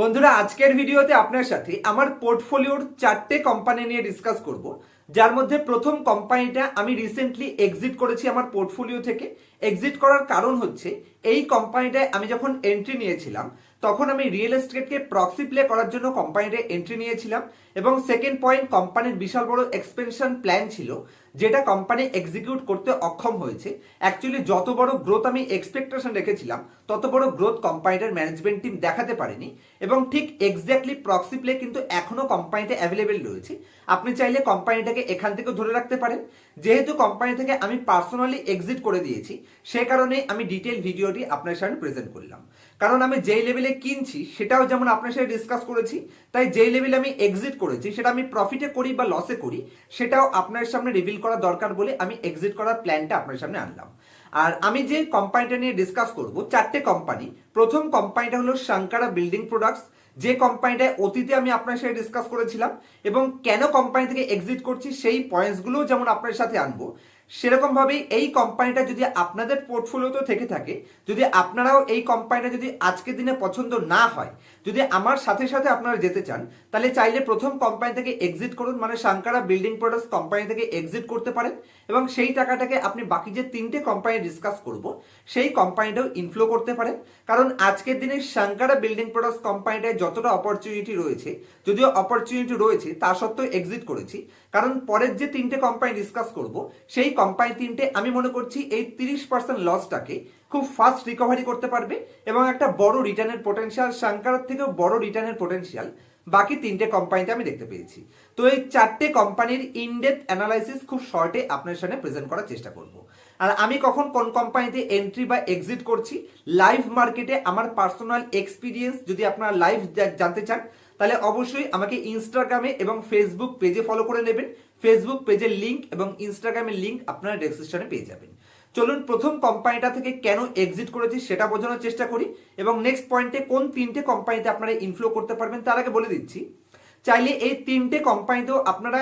বন্ধুরা, আজকের ভিডিওতে আপনার সাথে আমার পোর্টফোলিওর চারটে কোম্পানি নিয়ে ডিসকাস করব। যার মধ্যে প্রথম কোম্পানিটা আমি রিসেন্টলি এক্সিট করেছি আমার পোর্টফোলিও থেকে। এক্সিট করার কারণ হচ্ছে, এই কোম্পানিটায় আমি যখন এন্ট্রি নিয়েছিলাম, তখন আমি রিয়েল এস্টেটকে প্রক্সি প্লে করার জন্য কোম্পানিটায় এন্ট্রি নিয়েছিলাম। এবং সেকেন্ড পয়েন্ট কোম্পানির বিশাল বড় এক্সপেনশন প্ল্যান ছিল। যেটা কোম্পানি এক্সিকিউট করতে অক্ষম হয়েছে। অ্যাকচুয়ালি যত বড় গ্রোথ আমি এক্সপেকটেশন রেখেছিলাম, তত বড় গ্রোথ কোম্পানিটার ম্যানেজমেন্ট টিম দেখাতে পারেনি। এবং ঠিক এক্স্যাক্টলি প্রক্সি প্লে কিন্তু এখনও কোম্পানিতে অ্যাভেলেবেল রয়েছে। আপনি চাইলে কোম্পানিটাকে এখান থেকে ধরে রাখতে পারেন। যেহেতু কোম্পানি থেকে আমি পার্সোনালি এক্সিট করে দিয়েছি, সে কারণে আমি ডিটেল ভিডিওটি আপনার সামনে প্রেজেন্ট করলাম। কারণ আমি যেই লেভেলে কিনছি, সেটাও যেমন আপনার সাথে ডিসকাস করেছি, তাই যেই লেভেলে আমি এক্সিট করেছি, সেটা আমি প্রফিটে করি বা লসে করি, সেটাও আপনার সামনে রিভিল করা দরকার বলে আমি এক্সিট করার প্ল্যানটা আপনার সামনে আনলাম। আর আমি যে কোম্পানিটা নিয়ে ডিসকাস করব, চারটে কোম্পানি প্রথম কোম্পানিটা হলো শঙ্কারা বিল্ডিং প্রোডাক্টস যে কোম্পানিটায় অতীতে আমি আপনার সাথে ডিসকাস করেছিলাম এবং কেন কোম্পানি থেকে এক্সিট করছি, সেই পয়েন্টসগুলোও যেমন আপনার সাথে আনব সেরকম ভাবেই এই কোম্পানিটা যদি আপনাদের পোর্টফোলিওতে থেকে থাকে, যদি আপনারাও এই কোম্পানিটা যদি আজকের দিনে পছন্দ না হয়, যদি আমার সাথে সাথে আপনারা যেতে চান, তাহলে চাইলে প্রথম কোম্পানি থেকে এক্সিট করুন মানে সাংকারা বিল্ডিং প্রোডাক্টস কোম্পানি থেকে এক্সিট করতে পারেন এবং সেই টাকাটাকে আপনি বাকি যে তিনটে কোম্পানি ডিসকাস করব, সেই কোম্পানিটাও ইনফ্লো করতে পারেন। কারণ আজকের দিনে সাংকারা বিল্ডিং প্রোডাক্টস কোম্পানিটায় যতটা অপরচুনিটি রয়েছে, যদিও অপরচুনিটি রয়েছে, তা সত্ত্বেও এক্সিট করেছি। কারণ পরের যে তিনটে কোম্পানি ডিসকাস করব, সেই কোম্পানি তিনটে আমি মনে করছি এই তিরিশ পার্সেন্ট লসটাকে খুব ফাস্ট রিকভারি করতে পারবে এবং একটা বড় রিটার্নের পোটেনশিয়াল সাংকারার থেকেও বড় রিটার্নের পোটেনশিয়াল বাকি তিনটে কোম্পানিতে আমি দেখতে পেয়েছি। তো এই চারটে কোম্পানির ইনডেপ অ্যানালাইসিস খুব শর্টে আপনার সামনে প্রেজেন্ট করার চেষ্টা করব। আর আমি কখন কোন কোম্পানিতে এন্ট্রি বা এক্সিট করছি লাইভ মার্কেটে আমার পার্সোনাল এক্সপিরিয়েন্স যদি আপনারা লাইভ জানতে চান তাহলে অবশ্যই আমাকে ইনস্টাগ্রামে এবং ফেসবুক পেজে ফলো করে নেবেন। ফেসবুক পেজের লিঙ্ক এবং ইনস্টাগ্রামের লিঙ্ক আপনারা ডেসক্রিপশনে পেয়ে যাবেন। চলুন প্রথম কোম্পানিটা থেকে কেন এক্সিট করেছি সেটা বোঝানোর চেষ্টা করি এবং নেক্সট পয়েন্টে কোন তিনটে কোম্পানিতে আপনারা ইনফ্লো করতে পারবেন তার আগে বলে দিচ্ছি। চাইলে এই তিনটে কোম্পানিতেও আপনারা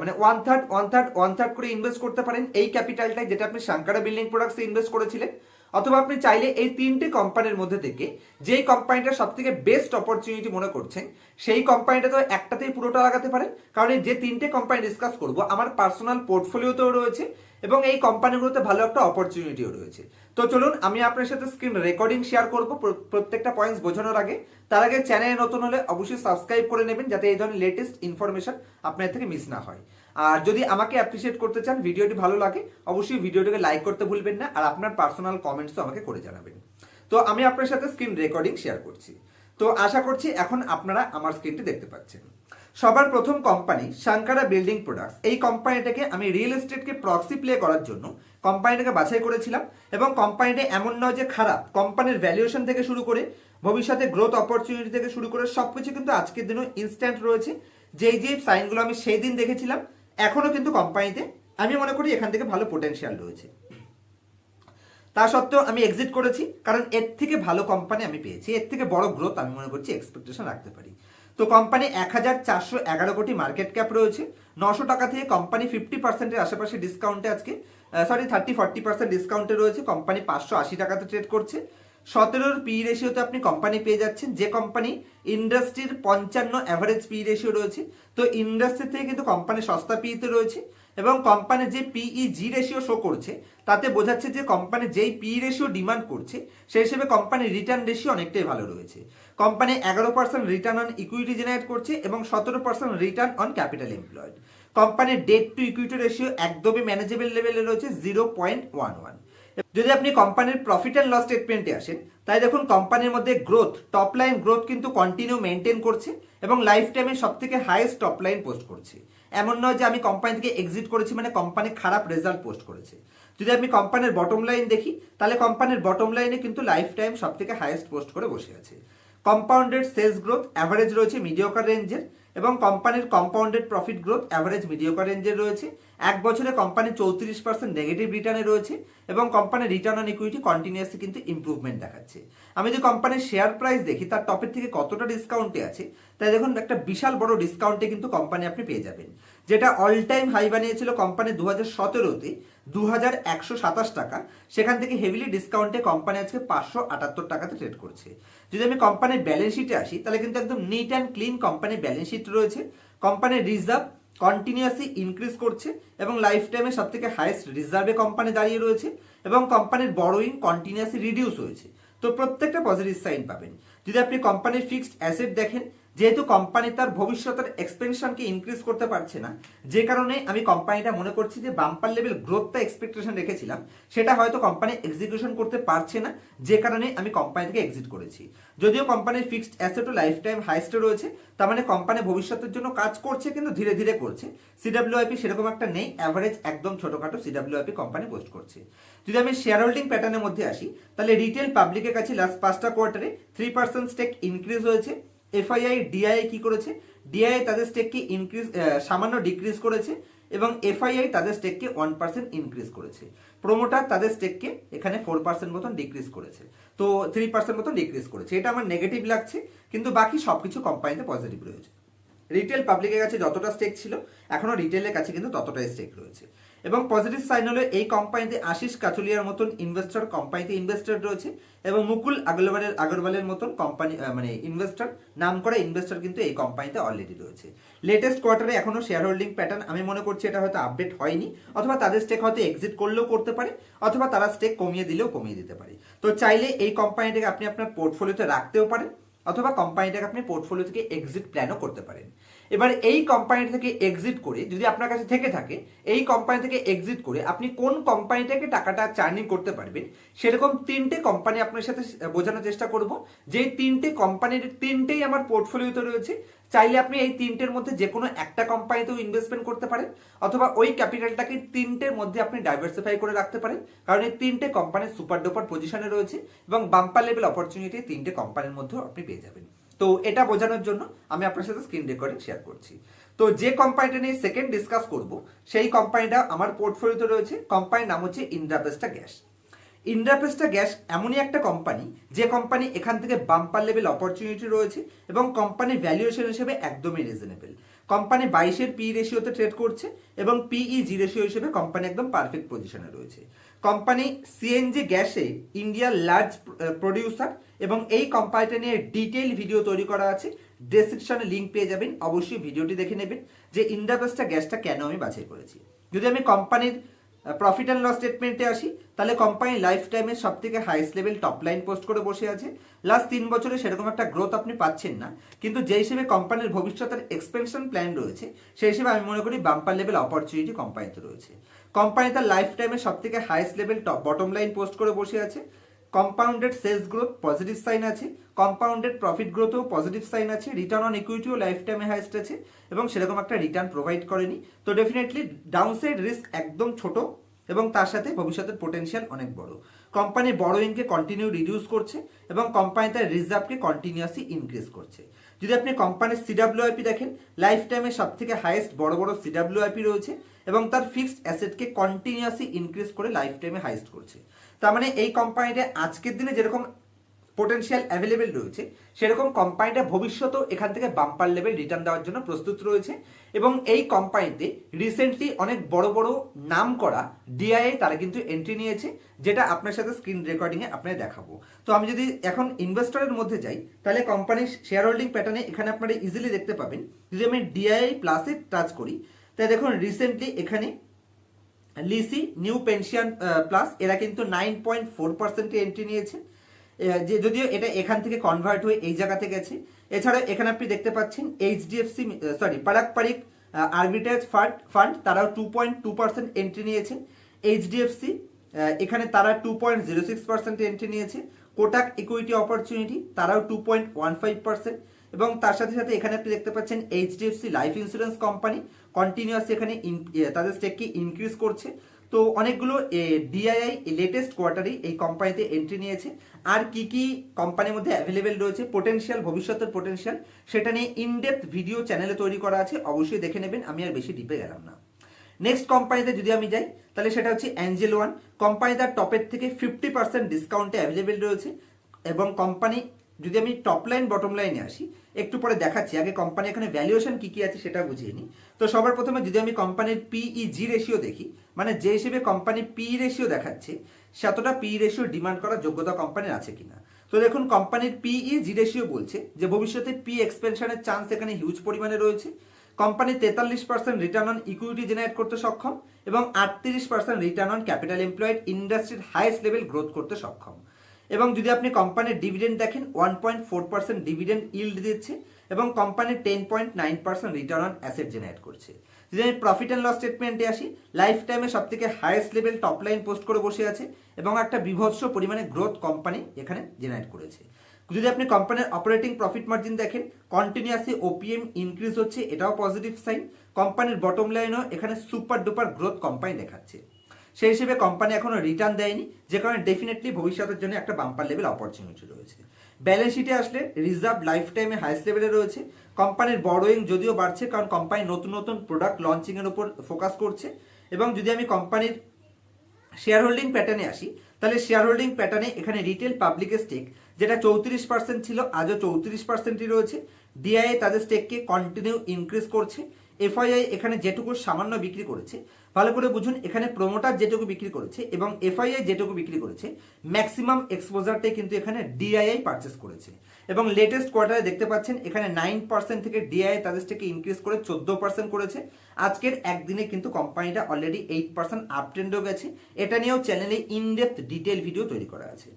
মানে one third one third one third করে ইনভেস্ট করতে পারেন। এই ক্যাপিটালটাই যেটা আপনি সাংকারা বিল্ডিং প্রোডাক্টসে ইনভেস্ট করেছিলেন। অথবা আপনি চাইলে এই তিনটে কোম্পানির মধ্যে থেকে যেই কোম্পানিটা সব থেকে বেস্ট অপরচুনিটি মনে করছেন, সেই কোম্পানিটা তো একটাতেই পুরোটা লাগাতে পারেন। কারণ যে তিনটে কোম্পানি ডিসকাস করব, আমার পার্সোনাল পোর্টফোলিওতেও রয়েছে এবং এই কোম্পানিগুলোতে ভালো একটা অপরচুনিটিও রয়েছে। তো চলুন, আমি আপনার সাথে স্ক্রিন রেকর্ডিং শেয়ার করব প্রত্যেকটা পয়েন্টস বোঝানোর আগে। তার আগে চ্যানেলে নতুন হলে অবশ্যই সাবস্ক্রাইব করে নেবেন, যাতে এই ধরনের লেটেস্ট ইনফরমেশন আপনার থেকে মিস না হয়। আর যদি আমাকে অ্যাপ্রিসিয়েট করতে চান, ভিডিওটি ভালো লাগে, অবশ্যই ভিডিওটিকে লাইক করতে ভুলবেন না আর আপনার পার্সোনাল কমেন্টসও আমাকে করে জানাবেন। তো আমি আপনার সাথে স্ক্রিন রেকর্ডিং শেয়ার করছি। তো আশা করছি এখন আপনারা আমার স্ক্রিনটি দেখতে পাচ্ছেন। সবার প্রথম কোম্পানি সাংকারা বিল্ডিং প্রোডাক্টস এই কোম্পানিটাকে আমি রিয়েল এস্টেটকে প্রক্সি প্লে করার জন্য কোম্পানিটাকে বাছাই করেছিলাম এবং কোম্পানিটা এমন নয় যে খারাপ। কোম্পানির ভ্যালুয়েশন থেকে শুরু করে, ভবিষ্যতে গ্রোথ অপরচুনিটি থেকে শুরু করে সবকিছু কিন্তু আজকের দিনও ইনস্ট্যান্ট রয়েছে। যেই যে সাইনগুলো আমি সেই দিন দেখেছিলাম এখনও কিন্তু কোম্পানিতে আমি মনে করি এখান থেকে ভালো পোটেনশিয়াল রয়েছে। তা সত্ত্বেও আমি এক্সিট করেছি, কারণ এর থেকে ভালো কোম্পানি আমি পেয়েছি, এর থেকে বড় গ্রোথ আমি মনে করছি এক্সপেকটেশন রাখতে পারি। তো কোম্পানি এক হাজার চারশো এগারো কোটি মার্কেট ক্যাপ রয়েছে, নশো টাকা থেকে কোম্পানি ফিফটি পার্সেন্টের আশেপাশে ডিসকাউন্টে আজকে সরি থার্টি ফর্টি পার্সেন্ট ডিসকাউন্টে রয়েছে কোম্পানি পাঁচশো আশি টাকাতে ট্রেড করছে। সতেরোর পি রেশিওতে আপনি কোম্পানি পেয়ে যাচ্ছেন। যে কোম্পানি ইন্ডাস্ট্রির পঞ্চান্ন অ্যাভারেজ পি রেশিও রয়েছে, তো ইন্ডাস্ট্রি থেকে কিন্তু কোম্পানি সস্তা পিতে রয়েছে এবং কোম্পানির যে পিই জি রেশিও শো করছে, তাতে বোঝাচ্ছে যে কোম্পানি যেই পি রেশিও ডিমান্ড করছে, সেই হিসেবে কোম্পানির রিটার্ন রেশিও অনেকটাই ভালো রয়েছে। কোম্পানি এগারো percent return on equity generate করছে এবং সতেরো percent return on capital employed কোম্পানির ডেট টু ইকুইটি রেশিও একদমই ম্যানেজেবল লেভেলে রয়েছে জিরো পয়েন্ট ওয়ান ওয়ান যদি আপনি কোম্পানির প্রফিট অ্যান্ড লস স্টেটমেন্টে আসেন, তাই দেখুন কোম্পানির মধ্যে গ্রোথ টপ লাইন গ্রোথ কিন্তু কন্টিনিউ মেনটেন করছে এবং লাইফ টাইমে সব থেকে হাইয়েস্ট টপ লাইন পোস্ট করছে। এমন নয় যে আমি কোম্পানি থেকে এক্সিট করেছি মানে কোম্পানি খারাপ রেজাল্ট পোস্ট করেছে। যদি আমি কোম্পানির বটম লাইন দেখি, তাহলে কোম্পানির বটম লাইনে কিন্তু লাইফ টাইম সব থেকে হাইয়েস্ট পোস্ট করে বসে আছে। কম্পাউন্ডেড সেলস গ্রোথ অ্যাভারেজ রয়েছে মিডিওকার রেঞ্জের এবং কোম্পানির compounded profit growth average mediocre রেঞ্জের রয়েছে। এক বছরে কোম্পানি চৌত্রিশ পার্সেন্ট নেগেটিভ রিটার্নে রয়েছে এবং কোম্পানির রিটার্ন অন ইকুইটি কন্টিনিউয়াসলি কিন্তু ইম্প্রুভমেন্ট দেখাচ্ছে। আমি যদি কোম্পানির শেয়ার প্রাইস দেখি, তার টপের থেকে কতটা ডিসকাউন্টে আছে, তাই দেখুন একটা বিশাল বড় ডিসকাউন্টে কিন্তু কোম্পানি আপনি পেয়ে যাবেন। যেটা অল টাইম হাই বানিয়েছিল কোম্পানি দু হাজার সতেরোতে দু হাজার একশো সাতাশ টাকা। সেখান থেকে হেভিলি ডিসকাউন্টে কোম্পানি আজকে পাঁচশো আটাত্তর টাকাতে ট্রেড করছে। যদি আমি কোম্পানির ব্যালেন্স শিটে আসি, তাহলে কিন্তু একদম নিট অ্যান্ড ক্লিন কোম্পানির ব্যালেন্স শিট রয়েছে। কোম্পানির রিজার্ভ কন্টিনিউয়াসলি ইনক্রিজ করছে এবং লাইফ টাইমে সব থেকে হাইয়েস্ট রিজার্ভে কোম্পানি দাঁড়িয়ে রয়েছে এবং কোম্পানির বড়োইং কন্টিনিউয়াসলি রিডিউস হয়েছে। তো প্রত্যেকটা পজিটিভ সাইন পাবেন। যদি আপনি কোম্পানির ফিক্সড অ্যাসেট দেখেন যেহেতু কোম্পানি তার ভবিষ্যতের এক্সপেনশনকে ইনক্রিজ করতে পারছে না, যে কারণে আমি কোম্পানিটা মনে করছি যে বাম্পার লেভেল গ্রোথটা এক্সপেকটেশন রেখেছিলাম, সেটা হয়তো কোম্পানি এক্সিকিউশন করতে পারছে না, যে কারণে আমি কোম্পানি থেকে এক্সিট করেছি। যদিও কোম্পানির ফিক্সড অ্যাসেটও লাইফ টাইম হাইস্টে রয়েছে, তার মানে কোম্পানি ভবিষ্যতের জন্য কাজ করছে কিন্তু ধীরে ধীরে করছে। সিডাব্লিউআইপি সেরকম একটা নেই অ্যাভারেজ একদম ছোটখাটো সিডাব্লিউআইপি কোম্পানি পোস্ট করছে। যদি আমি শেয়ার হোল্ডিং প্যাটার্নের মধ্যে আসি, তাহলে রিটেল পাবলিকের কাছে লাস্ট পাঁচটা কোয়ার্টারে থ্রি পার্সেন্ট স্টেক ইনক্রিজ হয়েছে। এফআইআই ডিআইএ কি করেছে? ডিআইএ তাদের স্টেককে ইনক্রিজ সামান্য ডিক্রিজ করেছে এবং এফআইআই তাদের স্টেককে ওয়ান পার্সেন্ট ইনক্রিজ করেছে। প্রোমোটার তাদের স্টেককে এখানে ফোর পার্সেন্ট মতন ডিক্রিজ করেছে। তো থ্রি পার্সেন্ট মতন ডিক্রিজ করেছে। এটা আমার নেগেটিভ লাগছে, কিন্তু বাকি সব কিছু কোম্পানিতে পজিটিভ রয়েছে। রিটেল পাবলিকের কাছে যতটা স্টেক ছিল, এখনও রিটেলের কাছে কিন্তু ততটাই স্টেক রয়েছে। এবং পজিটিভ সাইন হলো এই কোম্পানিতে আশিস কাচুলিয়ার মতন ইনভেস্টর কোম্পানিতে ইনভেস্টর রয়েছে এবং মুকুল আগরওয়ালের আগরওয়ালের মতন কোম্পানি মানে ইনভেস্টর নাম করা ইনভেস্টর কিন্তু এই কোম্পানিতে অলরেডি রয়েছে। লেটেস্ট কোয়ার্টারে এখনও শেয়ার হোল্ডিং প্যাটার্ন আমি মনে করছি এটা হয়তো আপডেট হয়নি, অথবা তাদের স্টেক হয়তো এক্সিট করলেও করতে পারে, অথবা তারা স্টেক কমিয়ে দিলেও কমিয়ে দিতে পারে। তো চাইলে এই কোম্পানিটাকে আপনি আপনার পোর্টফোলিওতে রাখতেও পারেন অথবা কোম্পানিটাকে আপনি পোর্টফোলিও থেকে এক্সিট প্ল্যানও করতে পারেন। এবার এই কোম্পানি থেকে এক্সিট করে যদি আপনার কাছে থেকে থাকে, এই কোম্পানি থেকে এক্সিট করে আপনি কোন কোম্পানিটাকে টাকাটা চার্নিং করতে পারবেন, সেরকম তিনটে কোম্পানি আপনার সাথে বোঝানোর চেষ্টা করব। যে তিনটে কোম্পানির তিনটেই আমার পোর্টফোলিওতে রয়েছে চাইলে আপনি এই তিনটের মধ্যে যে কোনো একটা কোম্পানিতেও ইনভেস্টমেন্ট করতে পারেন, অথবা ওই ক্যাপিটালটাকে তিনটের মধ্যে আপনি ডাইভার্সিফাই করে রাখতে পারেন, কারণ এই তিনটে কোম্পানির সুপার ডুপার পজিশনে রয়েছে এবং বাম্পার লেভেল অপরচুনিটি তিনটে কোম্পানির মধ্যেও আপনি পেয়ে যাবেন। তো এটা বোঝানোর জন্য আমি আপনার সাথে স্ক্রিন রেকর্ডিং শেয়ার করছি। তো যে কোম্পানিটা নিয়ে সেকেন্ড ডিসকাস করব, সেই কোম্পানিটা আমার পোর্টফোলিওতে রয়েছে কোম্পানির নাম হচ্ছে ইন্দ্রাপেস্টা গ্যাস ইন্দ্রাপেস্টা গ্যাস এমনই একটা কোম্পানি যে কোম্পানি এখান থেকে বাম্পার লেভেল অপরচুনিটি রয়েছে এবং কোম্পানির ভ্যালুয়েশন হিসেবে একদমই রিজনেবল কোম্পানি বাইশের পি রেশিওতে ট্রেড করছে এবং পিই জি রেশিও হিসেবে কোম্পানি একদম পারফেক্ট পজিশনে রয়েছে। কোম্পানি সিএনজি গ্যাসে ইন্ডিয়ার লার্জ প্রডিউসার এবং এই কোম্পানিটা নিয়ে ডিটেইল ভিডিও তৈরি করা আছে। ডেসক্রিপশনে লিঙ্ক পেয়ে যাবেন, অবশ্যই ভিডিওটি দেখে নেবেন যে ইন্ডাপেস্টা গ্যাসটা কেন আমি বাছাই করেছি। যদি আমি কোম্পানির প্রফিট অ্যান্ড লস স্টেটমেন্টে আসি। তাহলে কোম্পানি লাইফ টাইমে সব থেকে highest level top line post করে বসে আছে। লাস্ট তিন বছরে সেরকম একটা গ্রোথ আপনি পাচ্ছেন না। কিন্তু যে হিসেবে কোম্পানির ভবিষ্যতের এক্সপেনশন প্ল্যান রয়েছে, সেই হিসেবে আমি মনে করি বাম্পার লেভেল অপরচুনিটি কোম্পানিতে রয়েছে। কোম্পানি তার লাইফ টাইমে সব থেকে highest level top bottom line post করে বসে আছে। Compounded sales growth positive sign আছে। কম্পাউন্ডেড প্রফিট গ্রোথও পজিটিভ সাইন আছে। রিটার্ন অন ইকুইটিও লাইফ টাইমে হাইস্ট আছে এবং সেরকম একটা রিটার্ন প্রোভাইড করেনি। তো ডেফিনেটলি ডাউনসাইড রিস্ক একদম ছোট এবং তার সাথে ভবিষ্যতের পোটেনশিয়াল অনেক বড়। কোম্পানি বড়োইংকে কন্টিনিউ রিডিউস করছে এবং কোম্পানি তার রিজার্ভকে কন্টিনিউয়াসলি ইনক্রিজ করছে। যদি আপনি কোম্পানির সিডাব্লিউআইপি দেখেন লাইফ টাইমে সব থেকে হাইয়েস্ট বড় বড় সিডাব্লিউআইপি রয়েছে। এবং তার ফিক্সড অ্যাসেটকে কন্টিনিউয়াসলি ইনক্রিজ করে লাইফ টাইমে হাইস্ট করছে। তার মানে এই কোম্পানিটা আজকের দিনে যেরকম পোটেনশিয়াল অ্যাভেলেবেল রয়েছে, সেরকম কোম্পানিটা ভবিষ্যতেও এখান থেকে বাম্পার লেভেল রিটার্ন দেওয়ার জন্য প্রস্তুত রয়েছে এবং এই কোম্পানিতে রিসেন্টলি অনেক বড় বড় নাম করা ডিআইআই তারা কিন্তু এন্ট্রি নিয়েছে, যেটা আপনার সাথে স্ক্রিন রেকর্ডিংয়ে আপনার দেখাবো। তো আমি যদি এখন ইনভেস্টরের মধ্যে যাই, তাহলে কোম্পানির শেয়ার হোল্ডিং প্যাটার্নে এখানে আপনারা ইজিলি দেখতে পাবেন। যদি আমি ডিআইআই প্লাসে টাচ করি তাই দেখুন রিসেন্টলি এখানে লিসি নিউ পেনশিয়ান প্লাস এরা কিন্তু নাইন পয়েন্ট ফোর পার্সেন্টে এন্ট্রি নিয়েছে। যে যদিও এটা এখান থেকে কনভার্ট হয়ে এই জায়গাতে গেছে। এছাড়া এখানে আপনি দেখতে পাচ্ছেন HDFC sorry Parag Parikh arbitrage fund fund তারাও two point two percent entry নিয়েছে। এইচডিএফসি এখানে তারা two point zero six percent entry নিয়েছে। কোটাক ইকুইটি অপরচুনিটি তারাও two point one five percent এবং তার সাথে সাথে এখানে আপনি দেখতে পাচ্ছেন HDFC life insurance company continuous এখানে তাদের স্টেককে ইনক্রিজ করছে। তো অনেকগুলো ডিআইআই লেটেস্ট কোয়ার্টারেই এই কোম্পানিতে এন্ট্রি নিয়েছে। আর কি কি কোম্পানির মধ্যে অ্যাভেলেবেল রয়েছে পোটেনশিয়াল ভবিষ্যতের পোটেনশিয়াল সেটা নিয়ে ইনডেপথ ভিডিও চ্যানেলে তৈরি করা আছে, অবশ্যই দেখে নেবেন, আমি আর বেশি ডিপে গেলাম না। নেক্সট কোম্পানিতে যদি আমি যাই, তাহলে সেটা হচ্ছে অ্যাঞ্জেল ওয়ান কোম্পানি তার টপের থেকে ফিফটি পার্সেন্ট ডিসকাউন্টে অ্যাভেলেবেল রয়েছে এবং কোম্পানি যদি আমি টপ লাইন বটম লাইনে আসি, একটু পরে দেখাচ্ছি, আগে কোম্পানি এখানে ভ্যালুয়েশন কি কি আছে সেটা বুঝিয়ে নিই। তো সবার প্রথমে যদি আমি কোম্পানির পিই জি রেশিও দেখি মানে যে হিসেবে কোম্পানি পি রেশিও দেখাচ্ছে, সেতটা পি রেশিও ডিমান্ড করার যোগ্যতা কোম্পানির আছে কিনা। তো দেখুন কোম্পানির পিই জি রেশিও বলছে যে ভবিষ্যতে পি এক্সপেনশনের চান্স এখানে হিউজ পরিমাণে রয়েছে। কোম্পানি তেতাল্লিশ percent return on equity generate করতে সক্ষম এবং আটত্রিশ percent return on capital employed ইন্ডাস্ট্রির হাইয়েস্ট লেভেল গ্রোথ করতে সক্ষম। এবং যদি আপনি কোম্পানির ডিভিডেন্ড দেখেন one point four percent dividend yield দিচ্ছে এবং company ten point nine percent return on asset generate করছে। যদি আমি প্রফিট অ্যান্ড লস স্টেটমেন্টে আসি লাইফ টাইমে সব থেকে highest level top line post করে বসে আছে এবং একটা বিভৎস পরিমাণে গ্রোথ কোম্পানি এখানে জেনারেট করেছে। যদি আপনি কোম্পানির অপারেটিং প্রফিট মার্জিন দেখেন কন্টিনিউয়াসলি ওপিএম ইনক্রিজ হচ্ছে, এটাও পজিটিভ সাইন কোম্পানির বটম লাইনও এখানে সুপার ডুপার গ্রোথ কোম্পানি দেখাচ্ছে। সেই হিসেবে কোম্পানি এখনও রিটার্ন দেয়নি, যে কারণে ডেফিনেটলি ভবিষ্যতের জন্য একটা বাম্পার লেভেল অপরচুনিটি রয়েছে। ব্যালেন্স শিটে আসলে রিজার্ভ লাইফ টাইমে হাইস্ট লেভেলে রয়েছে। কোম্পানির বড়োয়িং যদিও বাড়ছে, কারণ কোম্পানি নতুন নতুন প্রোডাক্ট লঞ্চিংয়ের উপর ফোকাস করছে। এবং যদি আমি কোম্পানির শেয়ার হোল্ডিং প্যাটার্নে আসি, তাহলে শেয়ার হোল্ডিং প্যাটার্নে এখানে রিটেল পাবলিকের স্টেক যেটা চৌত্রিশ পার্সেন্ট ছিল, আজও চৌত্রিশ পার্সেন্টই রয়েছে। ডিআইএ তাদের স্টেককে কন্টিনিউ ইনক্রিজ করছে। এফআইআই এখানে যেটুকু সামান্য বিক্রি করেছে, ভালো করে বুঝুন, এখানে প্রোমোটার যেটুকু বিক্রি করেছে এবং এফআইআই যেটুকু বিক্রি করেছে ম্যাক্সিমাম এক্সপোজারটাই কিন্তু এখানে ডিআইআই পারচেস করেছে। এবং লেটেস্ট কোয়ার্টারে দেখতে পাচ্ছেন, এখানে নাইন পার্সেন্ট থেকে ডিআইআই তাদের থেকে ইনক্রিজ করে চোদ্দ পার্সেন্ট করেছে। আজকের একদিনে কিন্তু কোম্পানিটা অলরেডি এইট পার্সেন্ট আপ ট্রেন্ডও গেছে। এটা নিয়েও চ্যানেলে ইনডেপথ ডিটেল ভিডিও তৈরি করা আছে।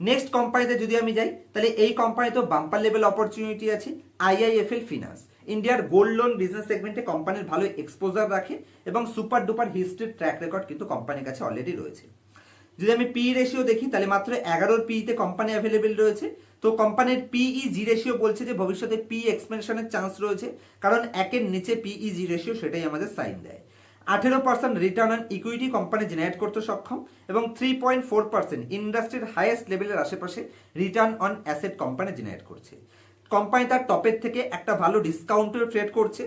নেক্সট কোম্পানিতে যদি আমি যাই, তাহলে এই কোম্পানিতেও বাম্পার লেভেল অপরচুনিটি আছে আইআইএফএল ফিনান্স ইন্ডিয়ার গোল্ড লোন বিজনেস সেগমেন্টে কোম্পানির ভালো এক্সপোজার রাখে এবং সুপার ডুপার হিস্ট্রির ট্র্যাক রেকর্ড কিন্তু কোম্পানির কাছে অলরেডি রয়েছে। যদি আমি পি রেশিও দেখি, তাহলে মাত্র এগারোর পিতে কোম্পানি অ্যাভেলেবেল রয়েছে। তো কোম্পানির পিই জি রেশিও বলছে যে ভবিষ্যতে পি এক্সপেনশনের চান্স রয়েছে, কারণ একের নিচে পিই জি রেশিও সেটাই আমাদের সাইন দেয়। আঠেরো percent return on equity company generate করতে সক্ষম এবং থ্রি পয়েন্ট ফোর পার্সেন্ট ইন্ডাস্ট্রির হাইয়েস্ট লেভেলের আশেপাশে return on asset company generate করছে। কোম্পানি তার টপের থেকে একটা ভালো ডিসকাউন্টেও ট্রেড করছে।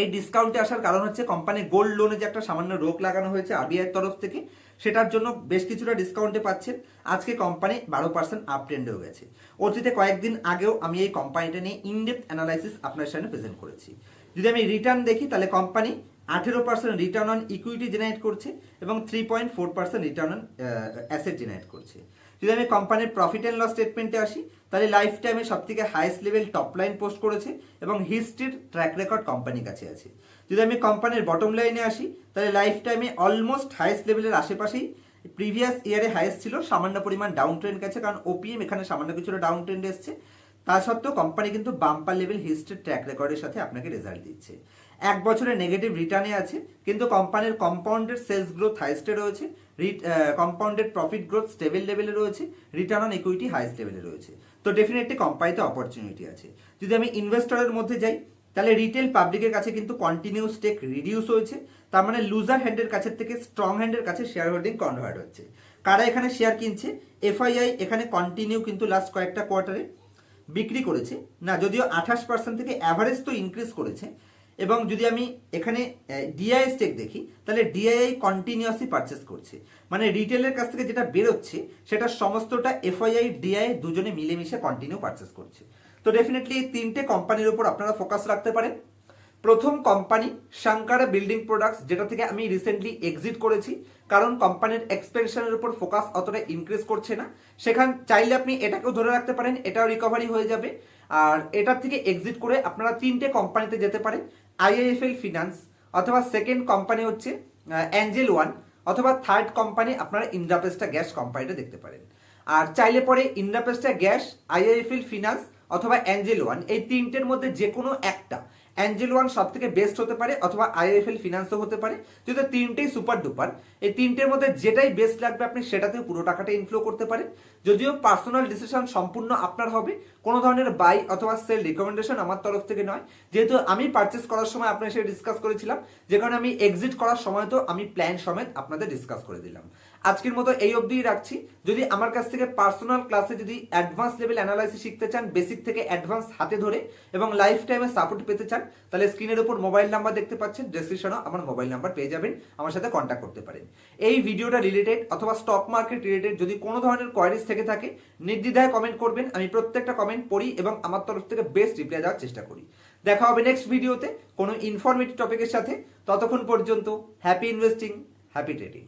এই ডিসকাউন্টে আসার কারণ হচ্ছে কোম্পানি গোল্ড লোনে যে একটা সামান্য রোগ লাগানো হয়েছে আরবিআই তরফ থেকে, সেটার জন্য বেশ কিছুটা ডিসকাউন্টে পাচ্ছেন। আজকে কোম্পানি বারো পার্সেন্ট আপ ট্রেন্ড হয়ে গেছে। অতীতে কয়েকদিন আগেও আমি এই কোম্পানিটা নিয়ে ইনডেপথ অ্যানালাইসিস আপনার সামনে প্রেজেন্ট করেছি। যদি আমি রিটার্ন দেখি, তাহলে কোম্পানি আঠেরো percent return on equity generate করছে এবং three point four percent return on asset generate করছে। যদি আমি কোম্পানির প্রফিট অ্যান্ড লস স্টেটমেন্টে আসি, তাহলে লাইফ টাইমে সব থেকে highest level top line post করেছে এবং হিস্ট্রির ট্র্যাক রেকর্ড কোম্পানির কাছে আছে। যদি আমি কোম্পানির বটম লাইনে আসি, তাহলে লাইফ টাইমে অলমোস্ট হাইয়েস্ট লেভেলের আশেপাশেই প্রিভিয়াস ইয়ারে হাইয়েস্ট ছিল, সামান্য পরিমাণ ডাউন ট্রেন্ড গেছে, কারণ ওপিএম এখানে সামান্য কিছুটা ডাউন ট্রেন্ড এসছে। তা সত্ত্বেও কোম্পানি কিন্তু বাম্পার লেভেল হিস্ট্রির ট্র্যাক রেকর্ডের সাথে আপনাকে রেজাল্ট দিচ্ছে। এক বছরের নেগেটিভ রিটার্নে আছে, কিন্তু কোম্পানির কম্পাউন্ডেড সেলস গ্রোথ হাইস্টে রয়েছে কম্পাউন্ডেড প্রফিট গ্রোথ স্টেবল লেভেলে রয়েছে রিটার্ন অন ইকুইটি হাইস্ট লেভেলে রয়েছে। তো ডেফিনেটলি কোম্পানিতে অপরচুনিটি আছে। যদি আমি ইনভেস্টরের মধ্যে যাই, তাহলে রিটেল পাবলিকের কাছে কিন্তু কন্টিনিউ স্টেক রিডিউস হয়েছে, তার মানে লুজার হ্যান্ডের কাছের থেকে স্ট্রং হ্যান্ডের কাছে শেয়ার হোল্ডিং কনভার্ট হচ্ছে। কারা এখানে শেয়ার কিনছে? এফআইআই এখানে কন্টিনিউ কিন্তু লাস্ট কয়েকটা কোয়ার্টারে বিক্রি করেছে। না, যদিও আঠাশ পার্সেন্ট থেকে অ্যাভারেজ তো ইনক্রিজ করেছে এবং যদি আমি এখানে ডিআই স্টেক দেখি, তাহলে ডিআই কন্টিনিউয়াসলি পারচেস করছে। মানে রিটেলের কাছ থেকে যেটা বেরোচ্ছে, সেটা সমস্তটা এফআইআই ডিআই দুজনে মিলেমিশে কন্টিনিউ পারচেস করছে। তো ডেফিনেটলি এই তিনটে কোম্পানির উপর আপনারা ফোকাস রাখতে পারেন। প্রথম কোম্পানি শাঙ্কারা বিল্ডিং প্রোডাক্টস যেটা থেকে আমি রিসেন্টলি এক্সিট করেছি, কারণ কোম্পানির এক্সপেনশনের উপর ফোকাস অতটা ইনক্রিজ করছে না। সেখান, চাইলে আপনি এটাকেও ধরে রাখতে পারেন, এটাও রিকভারি হয়ে যাবে। আর এটার থেকে এক্সিট করে আপনারা তিনটে কোম্পানিতে যেতে পারেন। আইআইএফএল ফিনান্স অথবা সেকেন্ড কোম্পানি হচ্ছে অ্যাঞ্জেল ওয়ান অথবা থার্ড কোম্পানি আপনারা ইন্দ্রাপেস্টা গ্যাস কোম্পানিটা দেখতে পারেন। আর চাইলে পরে ইন্দ্রাপেস্টা গ্যাস আইআইএফএল ফিনান্স অথবা অ্যাঞ্জেল ওয়ান এই তিনটের মধ্যে যে কোনো একটা অ্যাঞ্জেল ওয়ান সব থেকে বেস্ট হতে পারে অথবা আইএফএল ফিনান্সও হতে পারে। যদি তিনটেই সুপার ডুপার এই তিনটের মধ্যে যেটাই বেস্ট লাগবে আপনি সেটাতেও পুরো টাকাটা ইনফ্লো করতে পারেন। যদিও পার্সোনাল ডিসিশন সম্পূর্ণ আপনার হবে, কোনো ধরনের বাই অথবা সেল রিকমেন্ডেশন আমার তরফ থেকে নয়। যেহেতু আমি পারচেস করার সময় আপনার সাথে ডিসকাস করেছিলাম, যে কারণে আমি এক্সিট করার সময় তো আমি প্ল্যান সমেত আপনাদের ডিসকাস করে দিলাম। আজকের মতো এই অবধি রাখছি। যদি আমার কাছ থেকে পার্সোনাল ক্লাসে যদি অ্যাডভান্স লেভেল অ্যানালাইসিস শিখতে চান বেসিক থেকে অ্যাডভান্স হাতে ধরে এবং লাইফ টাইমে সাপোর্ট পেতে চান, তাহলে স্ক্রিনের উপর মোবাইল নাম্বার দেখতে পাচ্ছেন ডেসক্রিপশনেও আমার মোবাইল নাম্বার পেয়ে যাবেন, আমার সাথে কন্ট্যাক্ট করতে পারেন। এই ভিডিওটা রিলেটেড অথবা স্টক মার্কেট রিলেটেড যদি কোনো ধরনের কোয়ারিজ থেকে থাকে, নির্দ্বিধায় কমেন্ট করবেন, আমি প্রত্যেকটা কমেন্ট পড়ি এবং আমার তরফ থেকে বেস্ট রিপ্লাই দেওয়ার চেষ্টা করি। দেখা হবে নেক্সট ভিডিওতে কোনো ইনফরমেটিভ টপিকের সাথে, ততক্ষণ পর্যন্ত হ্যাপি ইনভেস্টিং হ্যাপি ট্রেডিং